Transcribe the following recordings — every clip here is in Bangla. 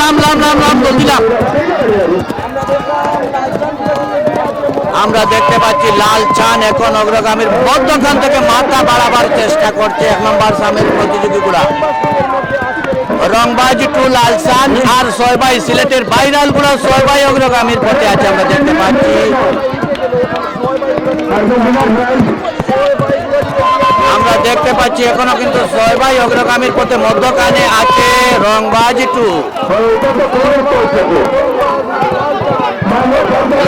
লাম লাম লাম লাম বলছিলাম আমরা দেখতে পাচ্ছি লাল চান এখন অগ্রগামীর মধ্যখান থেকে মাথা বাড়াবার চেষ্টা করছে এক নম্বর সামের প্রতিযোগীগুলা। রংবাজি টু লাল চান, আর ছয়বাই সিলেটের ভাইরালগুলো ছয়বাই অগ্রগামীর পথে আছে, আমরা দেখতে পাচ্ছি। দেখতে পাচ্ছি, এখনও কিন্তু ছয়বাই অগ্রগামীর পথে মধ্যখানে আছে। রংবাজি টু।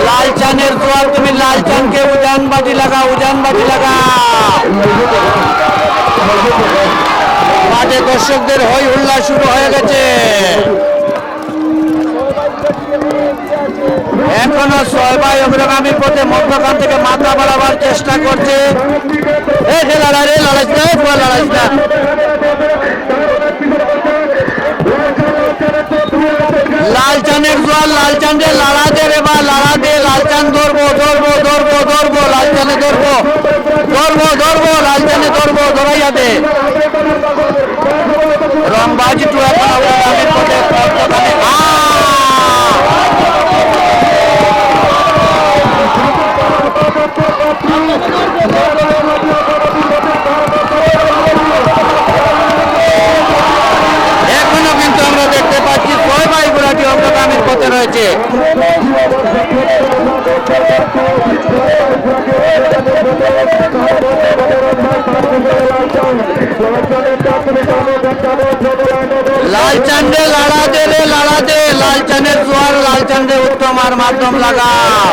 লাল চানের জোয়ার, তুমি লাল চানকে উজান বাজি লাগা উজান বাজি লাগা মাঠে দর্শকদের হই হুল্লা শুরু হয়ে গেছে। এখনও ছয়বাই অগ্রগামীর পথে মধ্যখান থেকে মাথা বাড়াবার চেষ্টা করছে। লাল চানের জল লাল চান্দে লাড়া দে রে বা, লাড়া দে লাল চান ধরবো ধরবো ধরবো ধরবো লাল চানে ধরবো। ধরবো ধরবো লাল চানে ধরবো, ধরাইয়া দে। রংবাজি টু এখন রয়েছে লাল চান্দে লাড়া দে রে, লাড়া দে, লাল চানের জোয়ার, লাল চান্দে উত্তম আর মাধ্যম লাগাও।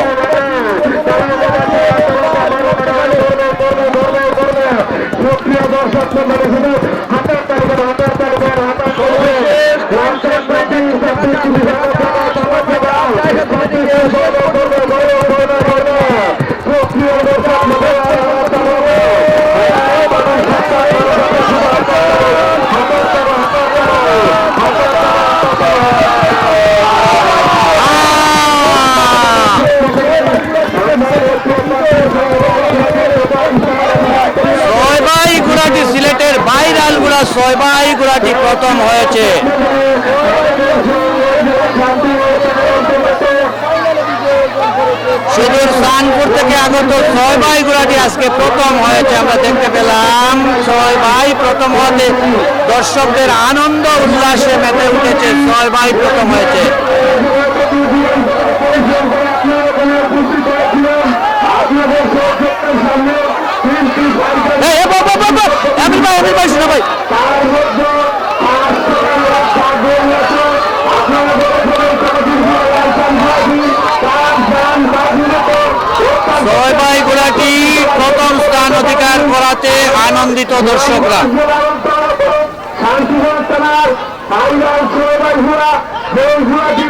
ছয় ভাই ঘোড়াটি প্রথম হয়েছে। সুদূর সানপুর থেকে আগত ছয় ভাই ঘোড়াটি আজকে প্রথম হয়েছে, আমরা দেখতে পেলাম। ছয় ভাই প্রথম হতে দর্শকদের আনন্দ, উল্লাসে মেতে উঠেছে ছয় ভাই প্রথম হয়েছে। ভাই আমির ভাই? ছয় ভাই ঘোড়াটি প্রথম স্থান অধিকার করাতে আনন্দিত দর্শকরা। শান্তিগঞ্জ থানার ফাইনাল সুরবাই ঘোড়া সেই ঘোড়াটি